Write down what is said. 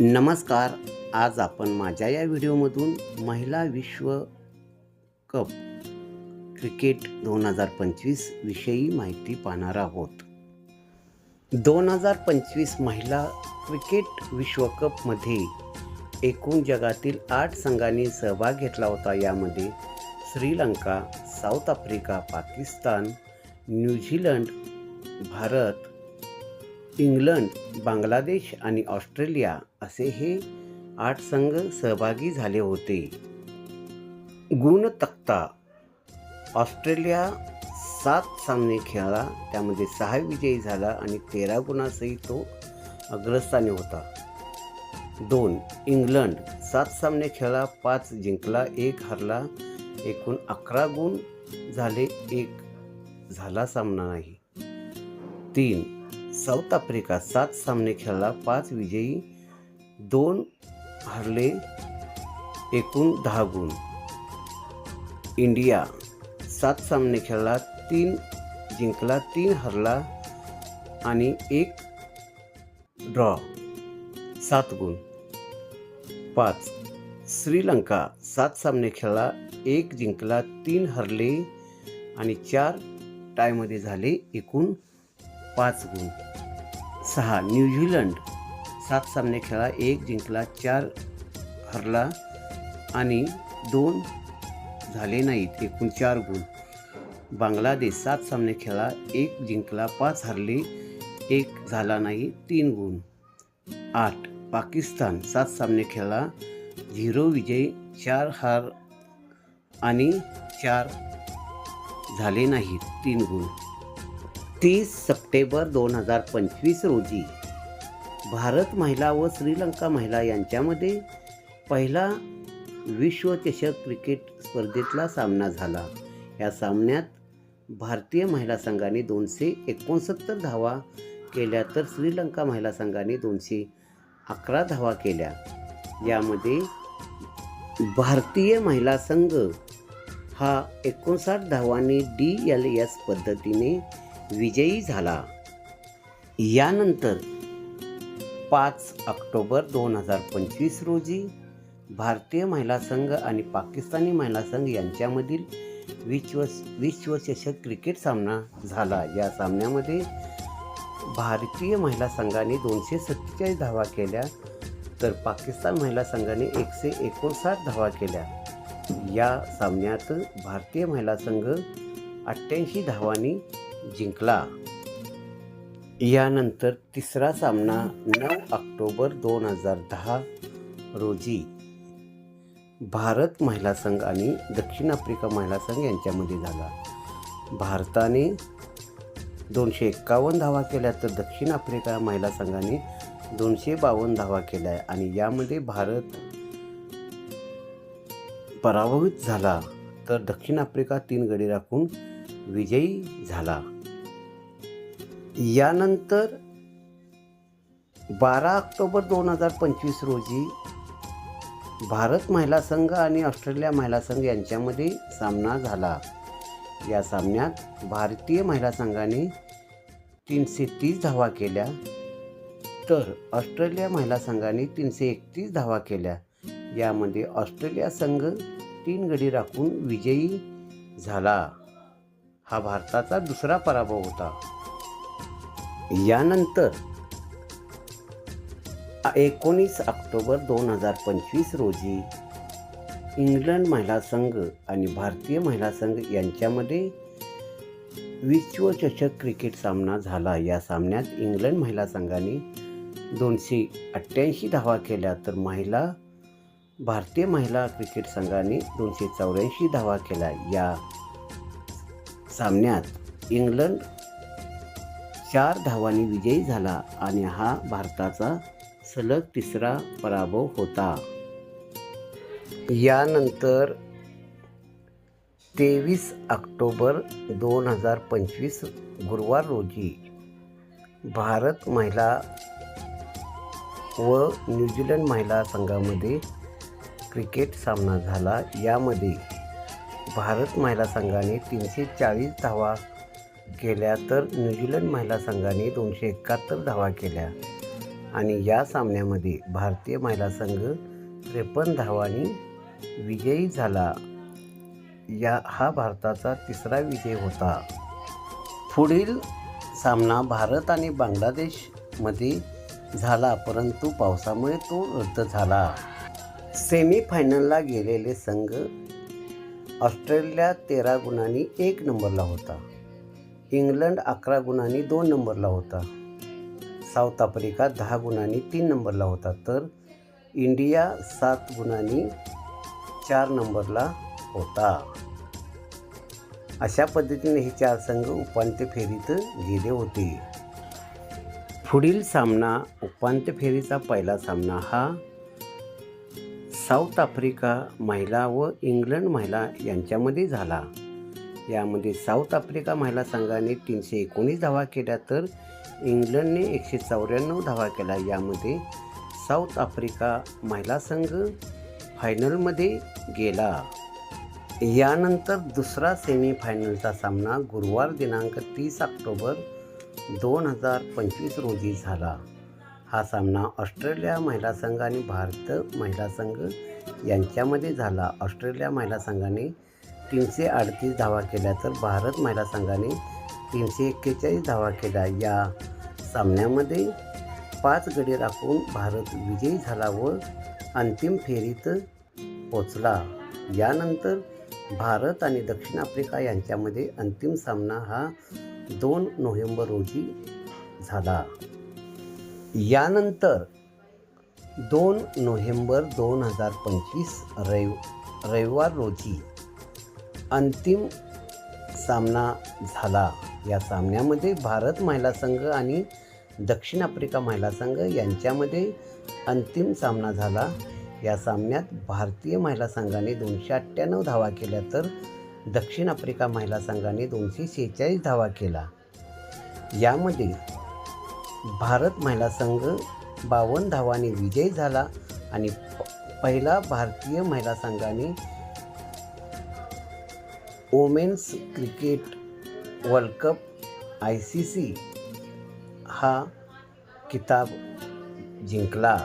नमस्कार. आज आपण माझ्या या व्हिडिओमधून महिला विश्व कप क्रिकेट दोन हजार पंचवीस विषयी माहिती पाहणार आहोत. दोन हजार पंचवीस महिला क्रिकेट विश्वकपमध्ये एकूण जगातील आठ संघांनी सहभाग घेतला होता. यामध्ये Sri Lanka South Africa Pakistan New Zealand Bharat England Bangladesh आणि ऑस्ट्रेलिया असे हे आठ संघ सहभागी झाले होते. गुण तक्ता ऑस्ट्रेलिया सात सामने खेळला त्यामध्ये सहा विजयी झाला आणि तेरा गुणासही तो अग्रस्थानी होता. दोन इंग्लंड सात सामने खेळला पाच जिंकला एक हरला एकूण अकरा गुण झाले एक झाला सामना नाही. तीन साऊथ आफ्रिका सात सामने खेळला. पाच विजयी दोन हरले एकूण दहा गुण. इंडिया सात सामने खेळला तीन जिंकला तीन हरला आणि एक ड्रॉ सात गुण. पाच श्रीलंका सात सामने खेळला एक जिंकला तीन हरले आणि चार टायमध्ये झाले एकूण पाच गुण. सहा न्यूझीलंड सात सामने खेळा एक जिंकला चार हरला आणि दोन झाले नाहीत. एकूण चार गुण. बांगलादेश सात सामने खेळा एक जिंकला पाच हरले एक झाला नाही तीन गुण. आठ पाकिस्तान सात सामने खेळा झिरो विजय चार हार आणि चार झाले नाहीत तीन गुण. तीस सप्टेंबर दोन हजार पंचवीस रोजी भारत महिला व श्रीलंका महिला यांच्यामध्ये पहिला विश्वचषक क्रिकेट स्पर्धेतला सामना झाला. या सामन्यात भारतीय महिला संघाने दोनशे एकोणसत्तर धावा केल्या तर श्रीलंका महिला संघाने दोनशे अकरा धावा केल्या. यामध्ये भारतीय महिला संघ हा एकोणसाठ धावांनी डी एल एस पद्धतीने विजयी झाला. यानंतर पाच ऑक्टोबर दोन हजार पंचवीस रोजी भारतीय महिला संघ आणि पाकिस्तानी महिला संघ यांच्यामधील विश्व विश्वचषक क्रिकेट सामना झाला. या सामन्यामध्ये भारतीय महिला संघाने दोनशे सत्तेचाळीस धावा केल्या तर पाकिस्तान महिला संघाने एकशे एकोणसाठ धावा केल्या. या सामन्यात भारतीय महिला संघ अठ्ठ्याऐंशी धावांनी जिंकला. यानंतर तिसरा सामना नऊ ऑक्टोबर दोन हजार दहा रोजी भारत महिला संघ आणि दक्षिण आफ्रिका महिला संघ यांच्यामध्ये झाला. भारताने दोनशे एक्कावन्न धावा केल्या तर दक्षिण आफ्रिका महिला संघाने दोनशे बावन्न धावा केल्या आणि यामध्ये भारत पराभूत झाला तर दक्षिण आफ्रिका तीन गडी राखून विजयी झाला. यानंतर बारा ऑक्टोबर दोन हजार पंचवीस रोजी भारत महिला संघ आणि ऑस्ट्रेलिया महिला संघ यांच्यामध्ये सामना झाला. या सामन्यात भारतीय महिला संघाने तीनशे तीस धावा केल्या तर ऑस्ट्रेलिया महिला संघाने तीनशे एकतीस धावा केल्या. यामध्ये ऑस्ट्रेलिया संघ तीन गडी राखून विजयी झाला. हा भारताचा दुसरा पराभव होता. यानंतर एकोणीस ऑक्टोबर दोन हजार पंचवीस रोजी इंग्लंड महिला संघ आणि भारतीय महिला संघ यांच्यामध्ये विश्वचषक क्रिकेट सामना झाला. या सामन्यात इंग्लंड महिला संघाने दोनशे अठ्ठ्याऐंशी धावा केल्या तर महिला भारतीय महिला क्रिकेट संघाने दोनशे चौऱ्याऐंशी धावा केल्या. या सामन्यात इंग्लंड चार धावांनी विजयी झाला आणि हा भारताचा सलग तिसरा पराभव होता. यानंतर तेवीस ऑक्टोबर दोन हजार पंचवीस गुरुवार रोजी भारत महिला व न्यूझीलंड महिला संघामध्ये क्रिकेट सामना झाला. यामध्ये भारत महिला संघाने तीनशे चाळीस धावा केल्या तर न्यूझीलंड महिला संघाने दोनशे एकाहत्तर धावा केल्या. आणि या सामन्यामध्ये भारतीय महिला संघ त्रेपन्न धावांनी विजयी झाला. या हा भारताचा तिसरा विजय होता. पुढील सामना भारत आणि बांगलादेशमध्ये झाला परंतु पावसामुळे तो रद्द झाला. सेमीफायनलला गेलेले संघ ऑस्ट्रेलिया तेरा गुणांनी एक नंबरला होता. इंग्लंड अकरा गुणांनी दोन नंबरला होता. साऊथ आफ्रिका दहा गुणांनी तीन नंबरला होता. तर इंडिया सात गुणांनी चार नंबरला होता. अशा पद्धतीने हे चार संघ उपांत्य फेरीत गेले होते. पुढील सामना उपांत्य फेरीचा पहिला सामना हा साऊथ आफ्रिका महिला व इंग्लंड महिला यांच्यामध्ये झाला. यामध्ये साऊथ आफ्रिका महिला संघाने तीनशे एकोणीस धावा केल्या तर इंग्लंडने एकशे चौऱ्याण्णव धावा केला यामध्ये साऊथ आफ्रिका महिला संघ फायनलमध्ये गेला. यानंतर दुसरा सेमीफायनलचा सामना गुरुवार दिनांक तीस ऑक्टोबर दोन हजार पंचवीस रोजी झाला. हा सामना ऑस्ट्रेलिया महिला संघ आणि भारत महिला संघ यांच्यामध्ये झाला. ऑस्ट्रेलिया महिला संघाने तीनशे अडतीस धावा केल्या तर भारत महिला संघाने तीनशे एक्केचाळीस धावा केल्या. या सामन्यामध्ये पाच गडी राखून भारत विजयी झाला व अंतिम फेरीत पोचला यानंतर भारत आणि दक्षिण आफ्रिका यांच्यामध्ये अंतिम सामना हा दोन नोव्हेंबर रोजी झाला. यानंतर दोन नोव्हेंबर दोन हजार पंचवीस रवि रविवार रोजी अंतिम सामना झाला. या सामन्यामध्ये भारत महिला संघ आणि दक्षिण आफ्रिका महिला संघ यांच्यामध्ये अंतिम सामना झाला. या सामन्यात भारतीय महिला संघाने दोनशे अठ्ठ्याण्णव धावा केल्या तर दक्षिण आफ्रिका महिला संघाने दोनशे शेहेचाळीस धावा केला. यामध्ये भारत महिला संघ बावन्न धावाने विजयी झाला आणि पहिला भारतीय महिला संघाने women's cricket world cup I C C हा किताब जिंकला.